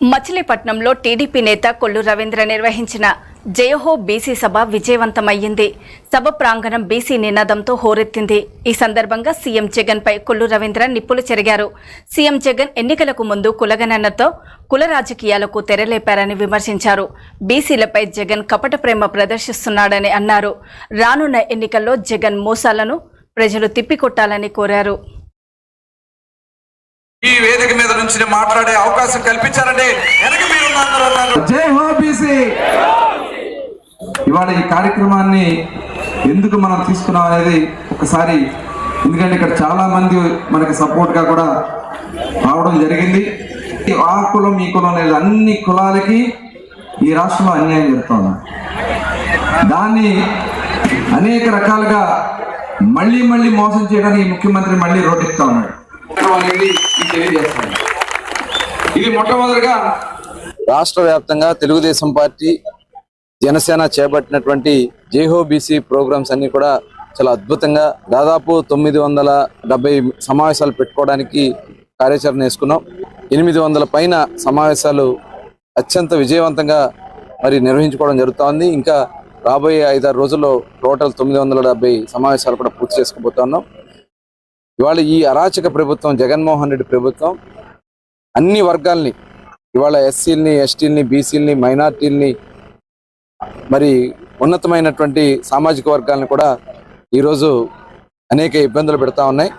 మచిలీపట్నంలో టీడీపీ నేత కొల్లు రవీంద్ర నిర్వహించిన జయహో బీసీ సభ విజయవంతమయ్యింది. సభ ప్రాంగణం బీసీ నినాదంతో హోరెత్తింది. ఈ సందర్భంగా సీఎం జగన్ పై కొల్లు రవీంద్ర నిప్పులు చెరిగారు. సీఎం జగన్ ఎన్నికలకు ముందు కులగణనతో కుల రాజకీయాలకు తెరలేపారని విమర్శించారు. బీసీలపై జగన్ కపట ప్రేమ ప్రదర్శిస్తున్నాడని అన్నారు. రానున్న ఎన్నికల్లో జగన్ మోసాలను ప్రజలు తిప్పికొట్టాలని కోరారు. ఈ వేదిక మీద నుంచి మాట్లాడే అవకాశం కల్పించారంటే వెనక మీరు జై హో బీసీ ఇవాళ ఈ కార్యక్రమాన్ని ఎందుకు మనం తీసుకున్నాం అనేది ఒకసారి ఎందుకంటే ఇక్కడ చాలా మంది మనకి సపోర్ట్గా కూడా రావడం జరిగింది. ఆ కులం ఈ కులం లేదు అన్ని కులాలకి ఈ రాష్ట్రంలో అన్యాయం జరుగుతుంది. దాన్ని అనేక రకాలుగా మళ్ళీ మళ్ళీ మోసం చేయడానికి ముఖ్యమంత్రి మళ్ళీ రోడ్డెక్తా ఉన్నాడు. అనేది తెలియజేస్తాను ఇది మొట్టమొదటిగా రాష్ట్ర వ్యాప్తంగా తెలుగుదేశం పార్టీ జనసేన చేపట్టినటువంటి జేహో బీసీ ప్రోగ్రామ్స్ అన్ని కూడా చాలా అద్భుతంగా దాదాపు తొమ్మిది వందల డెబ్బై సమావేశాలు పెట్టుకోవడానికి కార్యాచరణ వేసుకున్నాం. ఎనిమిది వందల పైన సమావేశాలు అత్యంత విజయవంతంగా మరి నిర్వహించుకోవడం జరుగుతోంది. ఇంకా రాబోయే ఐదారు రోజుల్లో టోటల్ తొమ్మిది వందల డెబ్బై సమావేశాలు కూడా పూర్తి చేసుకోబోతున్నాం ఇవాళ ఈ అరాచక ప్రభుత్వం జగన్మోహన్ రెడ్డి ప్రభుత్వం అన్ని వర్గాల్ని ఇవాళ ఎస్సీలని ఎస్టీలని బీసీలని మైనార్టీలని మరి ఉన్నతమైనటువంటి సామాజిక వర్గాలను కూడా ఈరోజు అనేక ఇబ్బందులు పెడతా ఉన్నాయి.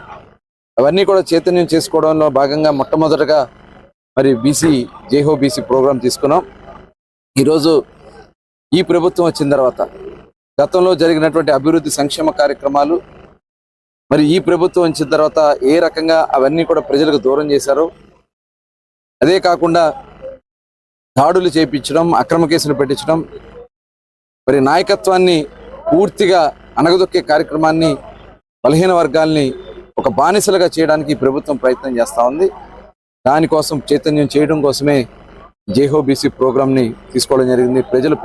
అవన్నీ కూడా చైతన్యం చేసుకోవడంలో భాగంగా మొట్టమొదటగా మరి బీసీ జేహో బీసీ ప్రోగ్రాం తీసుకున్నాం. ఈరోజు ఈ ప్రభుత్వం వచ్చిన తర్వాత గతంలో జరిగినటువంటి అభివృద్ధి సంక్షేమ కార్యక్రమాలు మరి ఈ ప్రభుత్వం వచ్చిన తర్వాత ఏ రకంగా అవన్నీ కూడా ప్రజలకు దూరం చేశారు అదే కాకుండా దాడులు చేపించడం అక్రమ కేసులు పెట్టించడం మరి నాయకత్వాన్ని పూర్తిగా అణగదొక్కే కార్యక్రమాన్ని బలహీన వర్గాల్ని ఒక బానిసలుగా చేయడానికి ప్రభుత్వం ప్రయత్నం చేస్తూ ఉంది. దానికోసం చైతన్యం చేయడం కోసమే జేహోబీసీ ప్రోగ్రాంని ప్రోగ్రామ్ని తీసుకోవడం జరిగింది. ప్రజలు